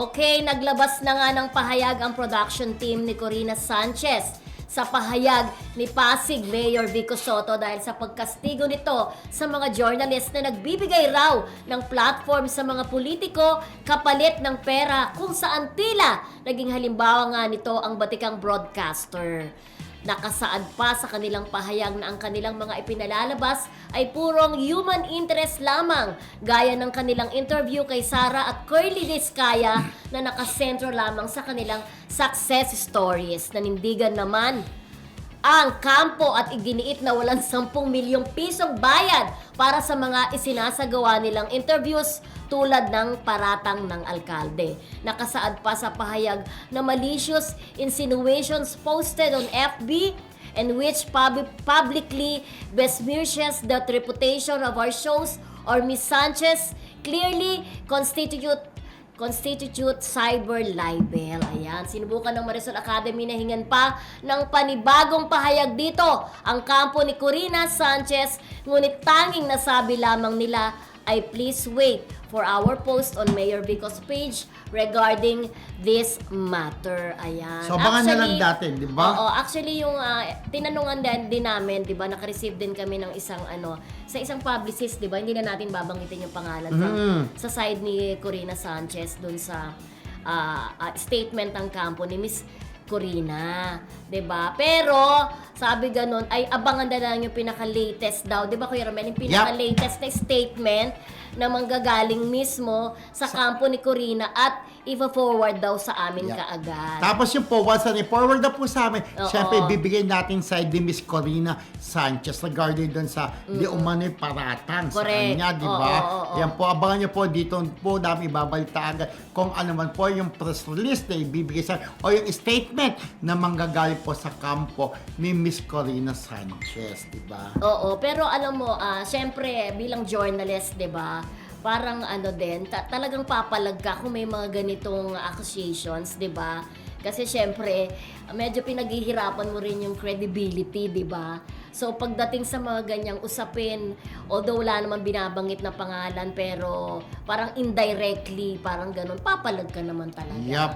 Okay, naglabas na nga ng pahayag ang production team ni Corina Sanchez sa pahayag ni Pasig Mayor Vico Soto dahil sa pagkastigo nito sa mga journalist na nagbibigay raw ng platform sa mga politiko kapalit ng pera kung saan tila naging halimbawa nga nito ang batikang broadcaster. Nakasaad pa sa kanilang pahayag na ang kanilang mga ipinalalabas ay purong human interest lamang gaya ng kanilang interview kay Sara at Curly Discaya na nakasentro lamang sa kanilang success stories. Nanindigan naman ang kampo at iginiit na walang 10 milyong pisong bayad para sa mga isinasagawa nilang interviews tulad ng paratang ng alkalde. Nakasaad pa sa pahayag na malicious insinuations posted on FB and which pub- publicly besmirches the reputation of our shows or Miss Sanchez clearly constitute constitute cyber libel. Ayan, sinubukan ng Marisol Academy na hingan pa ng panibagong pahayag dito ang kampo ni Corina Sanchez, ngunit tanging nasabi lamang nila ay please wait for our post on Mayor Vico's page regarding this matter. Ayan. So, abangan na lang natin, di ba? Oo, actually yung ah, tinanungan din, din namin, 'di ba, naka-receive din kami ng isang ano, sa isang publicist, 'di ba? Hindi na natin babanggitin yung pangalan from- Mm. sa side ni Corina Sanchez doon sa ah, ah, statement ng kampo ni Miss Corina, 'di ba? Pero sabi ganun ay abangan na lang yung pinaka-latest daw, 'di ba Kuya Romel, yung pinaka-latest na statement na manggagaling mismo sa kampo ni Corina at ifa-forward daw sa amin Yeah. kaagad. Tapos yung po, once na forward na po sa amin, Oo. syempre bibigyan natin side ni Miss Corina Sanchez regarding doon sa di umano'y paratang sa Correct. kanya, di ba? oo, oo. Yan po, abangan niyo po dito po namin ibabalita agad kung ano man po yung press release na ibibigay sa o yung statement na manggagaling po sa kampo ni Miss Corina Sanchez, di ba? Oo, pero alam mo, ah, syempre bilang journalist, 'di ba? Parang ano din, ta- talagang papalag ka kung may mga ganitong accusations, 'di ba? Kasi syempre, medyo pinaghihirapan mo rin yung credibility, 'di ba? So pagdating sa mga ganyang usapin, although wala naman binabanggit na pangalan, pero parang indirectly, parang ganun, papalag ka naman talaga. Yup.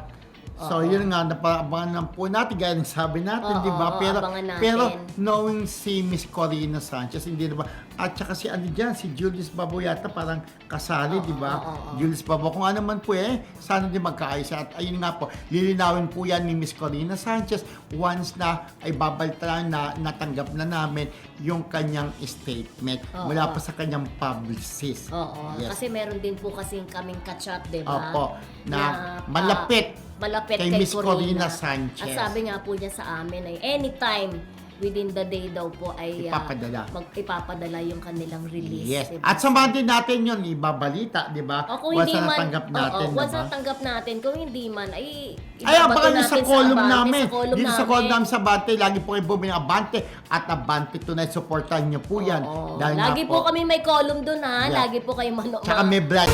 So, Oo. yun nga, napaabangan lang po natin, gaya ng sabi natin, Oo, di ba? oo, Pero, abangan natin. pero knowing si Miss Corina Sanchez, hindi na ba? At saka si ano dyan, si Julius Babo yata parang kasali, Oo, di ba? oo, oo. Julius Babo, kung ano man po eh, sana din magkaayos. At ayun nga po, lilinawin po yan ni Miss Corina Sanchez once na ay babalta na natanggap na namin yung kanyang statement Oo. mula pa sa kanyang publicist. Oo, Yes. kasi meron din po kasing kaming kachat, 'di ba? Opo, na ah, malapit malapit kay kay, Miss Corina Corina Sanchez. At sabi nga po niya sa amin ay anytime within the day daw po ay ah, Ipapadala. mag, ipapadala yung kanilang release. Yes. diba? At samahan din natin yun, ibabalita, di ba? o kung Once na man, natanggap natin, oo, once di ba? natanggap natin, kung hindi man, ay Ay, ibabato abangan nyo sa natin column Abante, namin. Sa column Dito sa column namin sa Abante, lagi po kayo bumili ng Abante at Abante Tonight. Supportahan nyo po yan. Oo. Dahil nga Lagi po kami may column doon ha. Yeah. Lagi po kayo manood. Tsaka may black.